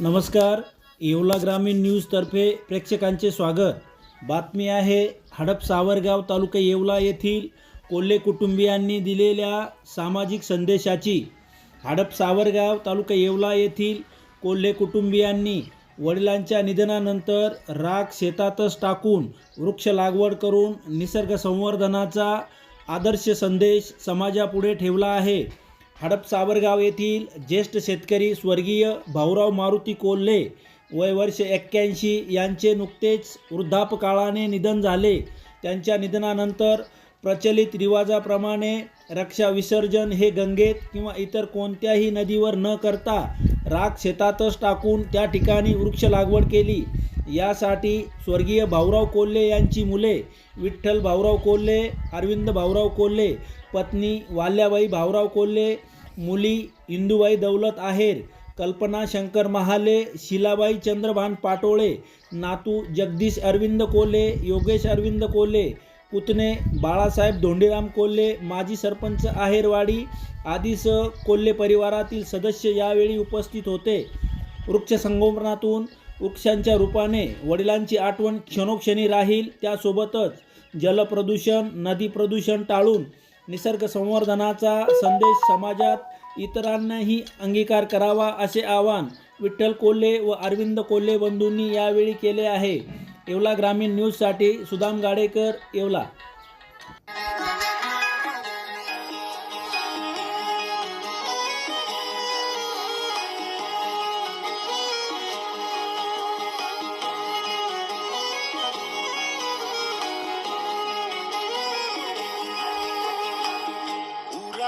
नमस्कार येवला ग्रामीण न्यूजतर्फे प्रेक्षकांचे स्वागत. बातमी आहे हडप सावरगाव तालुका येवला येथील कोल्हे कुटुंबियांनी दिलेल्या सामाजिक संदेशाची. हडप सावरगाव तालुका येवला येथील कोल्हे कुटुंबियांनी वडिलांच्या निधनानंतर राख शेतातच टाकून वृक्ष लागवड करून निसर्ग संवर्धनाचा आदर्श संदेश समाजापुढे ठेवला आहे. हडप सावरगाव येथील ज्येष्ठ शेतकरी स्वर्गीय भाऊराव मारुती कोल्हे वय वर्ष एक्क्याऐंशी यांचे नुकतेच वृद्धापकाळाने निधन झाले. त्यांच्या निधनानंतर प्रचलित रिवाजाप्रमाणे रक्षा विसर्जन हे गंगेत किंवा इतर कोणत्याही नदीवर न करता राख शेतातच टाकून त्या ठिकाणी वृक्ष लागवड केली. यासाठी स्वर्गीय भाऊराव कोल्हे यांची मुले विठ्ठल भाऊराव कोल्हे अरविंद भाऊराव कोल्हे पत्नी वाल्याबाई भाऊराव कोल्हे मुली इंदुबाई दौलत आहेर कल्पना शंकर महाले शिलाबाई चंद्रभान पाटोळे नातू जगदीश अरविंद कोल्हे योगेश अरविंद कोल्हे पुतणे बाळासाहेब धोंडीराम कोल्हे माजी सरपंच आहेरवाडी आदीसह कोल्हे परिवारातील सदस्य यावेळी उपस्थित होते. वृक्ष संगोपनातून वृक्षांच्या रूपाने वडिलांची आठवण क्षणोक्षणी राहील. त्यासोबतच जलप्रदूषण नदी प्रदूषण टाळून निसर्ग संवर्धनाचा संदेश समाजात इतरांनाही अंगीकार करावा असे आवाहन विठ्ठल कोल्हे व अरविंद कोल्हे बंधूंनी यावेळी केले आहे. येवला ग्रामीण न्यूजसाठी सुदाम गाडेकर येवला.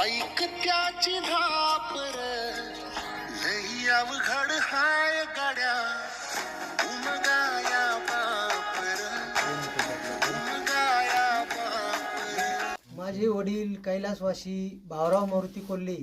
ऐक त्याची धापर लई अवघड हाय गाड्या. उमगाया बापर. उमगाया बापर. माझे वडील कैलासवासी भावराव मारुती कोल्हे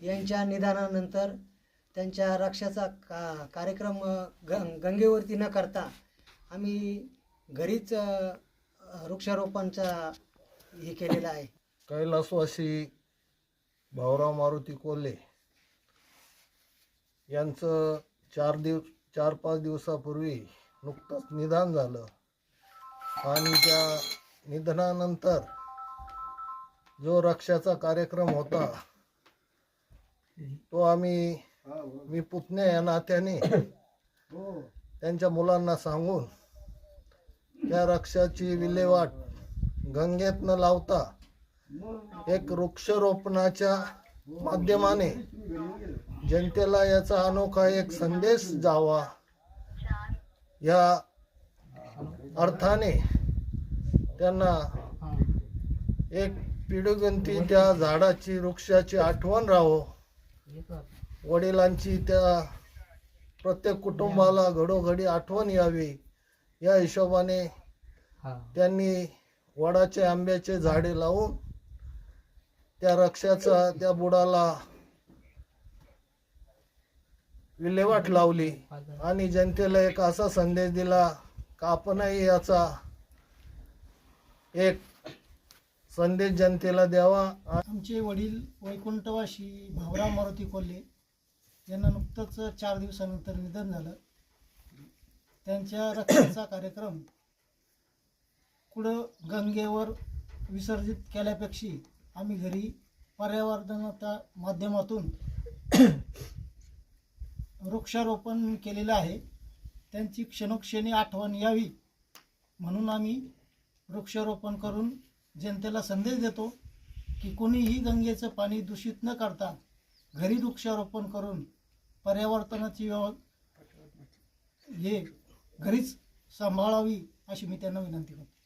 यांच्या निधनानंतर त्यांच्या रक्षाचा का कार्यक्रम ग गंगेवरती न करता आम्ही घरीच अ, वृक्षारोपणचा हे केलेला आहे. कैलासवासी भाऊराव मारुती कोल्हे यांचं चार दिवस चार पाच दिवसापूर्वी नुकतंच निधन झालं. आणि त्या निधनानंतर जो रक्षाचा कार्यक्रम होता तो आम्ही मी पुतण्या या नात्याने त्यांच्या मुलांना सांगून त्या रक्षाची विल्हेवाट गंगेत न लावता एक वृक्षरोपणाच्या माध्यमाने जनतेला याचा अनोखा एक संदेश जावा. या अर्थाने त्यांना एक पिढीगंती त्या झाडाची वृक्षाची आठवण राहो. वडिलांची त्या प्रत्येक कुटुंबाला घडोघडी आठवण यावी. या हिशोबाने त्यांनी वडाचे आंब्याचे झाडे लावून त्या रक्षाचा त्या बुडाला विल्हेवाट लावली आणि जनतेला एक असा संदेश दिला का आपणही याचा एक संदेश जनतेला द्यावा? आमचे वडील वैकुंठवासी भावराव मारुती कोल्हे यांना नुकतंच चार दिवसानंतर निधन झालं. त्यांच्या रक्षाचा कार्यक्रम कुठं गंगेवर विसर्जित केल्यापेक्षा आम्ही घरी पर्यावरणाच्या माध्यमातून वृक्षारोपण केलेलं आहे. त्यांची क्षणोक्षणी आठवण यावी म्हणून आम्ही वृक्षारोपण करून जनतेला संदेश देतो की कोणीही गंगेचं पाणी दूषित न करता घरी वृक्षारोपण करून पर्यावरणाची व्यव हे घरीच सांभाळावी अशी मी त्यांना विनंती करतो.